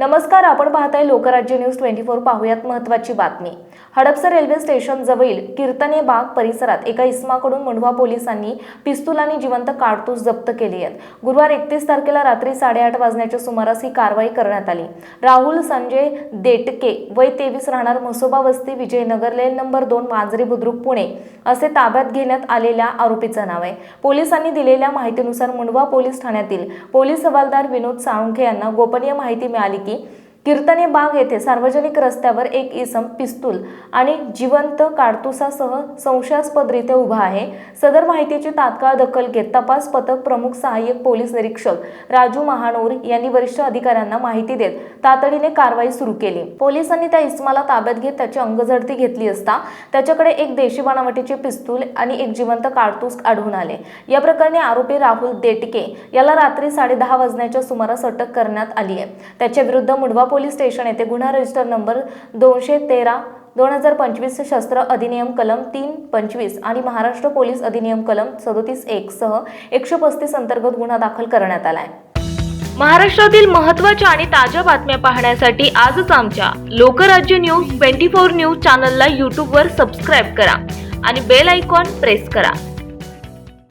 नमस्कार आपण पाहताय लोकराज्य न्यूज ट्वेंटी फोर पाहूयात महत्वाची बातमी. हडपसर रेल्वे स्टेशन जवळील कीर्तने बाग परिसरात एका इसमाकडून मुंढवा पोलिसांनी पिस्तूल आणि जिवंत काडतूस जप्त केली आहेत. गुरुवार एकतीस तारखेला रात्री साडेआठ वाजण्याच्या सुमारास ही कारवाई करण्यात आली. राहुल संजय देटके वय तेवीस राहणार म्हसोबा वस्ती विजयनगर लेन नंबर दोन मांजरी बुद्रुक पुणे असे ताब्यात घेण्यात आलेल्या आरोपीचं नाव आहे. पोलिसांनी दिलेल्या माहितीनुसार मुंडवा पोलीस ठाण्यातील पोलीस हवालदार विनोद साळुंखे यांना गोपनीय माहिती मिळाली की aquí. कीर्तने बाग येथे सार्वजनिक रस्त्यावर एक इसम पिस्तूल आणि जिवंत काडतुसासह संशयास्पदरित्या उभा आहे. सदर माहितीची तात्काळ दखल घेत तपास पथक प्रमुख सहाय्यक पोलीस निरीक्षक राजू महानोर यांनी वरिष्ठ अधिकाऱ्यांना माहिती देत तातडीने कारवाई सुरू केली. पोलिसांनी त्या इसमाला ताब्यात घेत त्याची अंगझडती घेतली असता त्याच्याकडे एक देशी बनावटीचे पिस्तूल आणि एक जिवंत काडतूस आढळून आले. या प्रकरणी आरोपी राहुल देटके याला रात्री साडेदहा वाजण्याच्या सुमारास अटक करण्यात आली आहे. त्याच्या विरुद्ध मुंडवा पोलीस स्टेशन येथे गुन्हा रजिस्टर नंबर दोनशे तेरा दोन हजार पंचवीस शस्त्र अधिनियम कलम तीन पंचवीस आणि महाराष्ट्र पोलीस अधिनियम कलम सदोतीस एक सह एकशे पस्तीस अंतर्गत गुन्हा दाखल करण्यात आला आहे महाराष्ट्रातील महत्त्वाच्या आणि ताज्या बातम्या पाहण्यासाठी आजच आमच्या Lokrajya news twenty four news चॅनलला यूट्यूबवर सबस्क्राईब करा आणि बेल आयकॉन प्रेस करा.